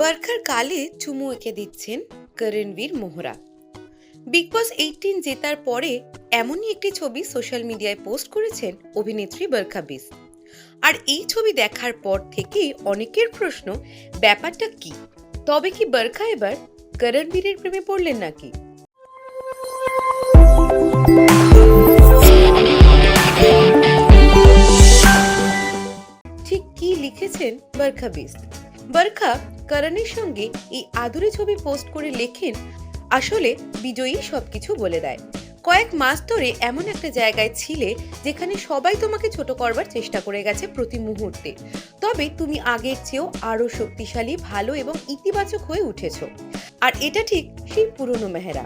Barker কালে চুমু এঁকে দিচ্ছেন Karanveer Mehra. Big boss eighteen জেতার পরে এমনই একটি ছবি সোশ্যাল মিডিয়ায় পোস্ট করেছেন অভিনেত্রী বরখা বিস। আর এই ছবি দেখার পর থেকেই অনেকের প্রশ্ন, ব্যাপারটা কি? তবে কি বরখা এবার করণবীরের প্রেমে পড়লেন নাকি? ঠিক কি লিখেছেন বরখা বিস্ত বরখা করণের সঙ্গে এই আদুরে ছবি পোস্ট করে লেখেন, আসলে বিজয়ী সবকিছু বলে দেয়। কয়েক মাস ধরে এমন একটা জায়গায় ছিলে যেখানে সবাই তোমাকে ছোট করবার চেষ্টা করে গেছে প্রতি মুহূর্তে। তবে তুমি আগের চেয়েও আরও শক্তিশালী, ভালো এবং ইতিবাচক হয়ে উঠেছো। আর এটা ঠিক সেই পুরনো মেহেরা।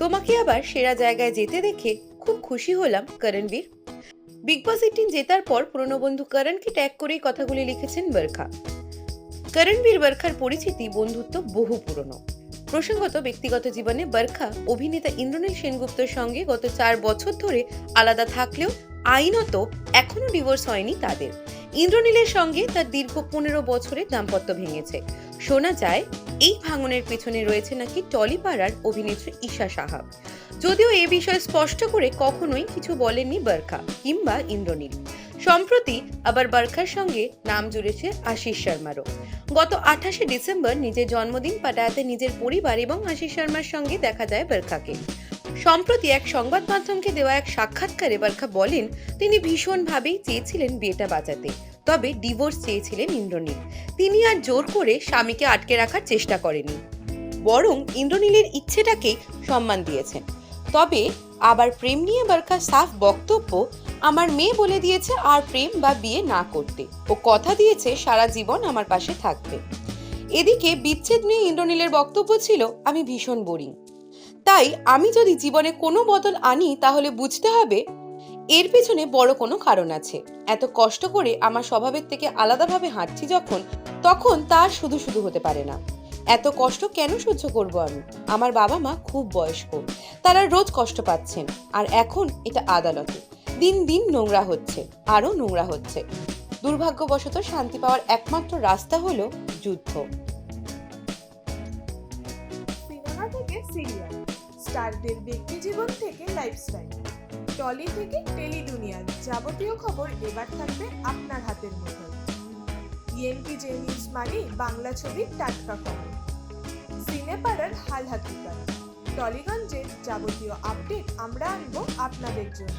তোমাকে আবার সেরা জায়গায় যেতে দেখে খুব খুশি হলাম, করণবীর। বিগ বস এইটিন জেতার পর পুরনো বন্ধু করণকে ট্যাগ করেই কথাগুলি লিখেছেন বরখা। করণবীর বরখার পরিচিতি বন্ধুত্ব বহু পুরনো। প্রসঙ্গত ব্যক্তিগত জীবনে বরখা অভিনেতা ইন্দ্রনীল সেনগুপ্তর সঙ্গে গত চার বছর ধরে আলাদা থাকলেও আইনত এখনও ডিভোর্স হয়নি তাদের। ইন্দ্রনীলের সঙ্গে তার দীর্ঘ পনেরো বছরের দাম্পত্য ভেঙেছে। শোনা যায়, এই ভাঙনের পেছনে রয়েছে নাকি টলিপাড়ার অভিনেত্রী ঈশা সাহা। যদিও এ বিষয়ে স্পষ্ট করে কখনোই কিছু বলেননি বরখা কিংবা ইন্দ্রনীল। সম্প্রতি আবার বরখার সঙ্গে নাম জুড়েছে আশিস শর্মারও। গত আঠাশে ডিসেম্বর নিজের জন্মদিন পাটায়াতে নিজের পরিবার এবং আশিস শর্মার সঙ্গে দেখা যায় বরখাকে। সম্প্রতি এক সংবাদ মাধ্যমকে দেওয়া এক সাক্ষাৎকারে বরখা বলেন, তিনি ভীষণভাবেই চেয়েছিলেন বিয়েটা বাঁচাতে। তবে ডিভোর্স চেয়েছিলেন ইন্দ্রনীল। তিনি আর জোর করে স্বামীকে আটকে রাখার চেষ্টা করেনি বরং ইন্দ্রনীলের ইচ্ছেটাকেই সম্মান দিয়েছেন। তবে আবার প্রেম নিয়ে বরখার সাফ বক্তব্য আমার মেয়ে বলে দিয়েছে আর প্রেম বা বিয়ে না করতে। ও কথা দিয়েছে, সারা জীবন আমার পাশে থাকবে। এদিকে বিচ্ছেদ নিয়ে ইন্দ্রনীলের বক্তব্য ছিল, আমি ভীষণ বোরিং তাই আমি যদি জীবনে কোনো বদল আনি, তাহলে বুঝতে হবে এর পেছনে বড় কোনো কারণ আছে। এত কষ্ট করে আমার স্বভাবের থেকে আলাদাভাবে হাঁটছি যখন, তখন তার শুধু শুধু হতে পারে না। এত কষ্ট কেন সহ্য করব আমি? আমার বাবা মা খুব বয়স্ক, তারা রোজ কষ্ট পাচ্ছেন, আর এখন এটা আদালতে। দিন দিন নোংরা হচ্ছে, আরও নোংরা হচ্ছে। দুর্ভাগ্যবশত শান্তি পাওয়ার একমাত্র রাস্তা হলো যুদ্ধ। সিনেমা থেকে সিরিয়াল, স্টারদের ব্যক্তি জীবন থেকে লাইফস্টাইল টলি থেকে টেলি দুনিয়ার যাবতীয় খবর এবার থাকবে আপনার হাতের মুঠোয় ইএনপি জে নিউজ মানে বাংলা ছবির টাটকা খবর। সিনেপাড়ার হাল হাকিকার টলিগঞ্জের যাবতীয় আপডেট আমরা আনব আপনাদের জন্য।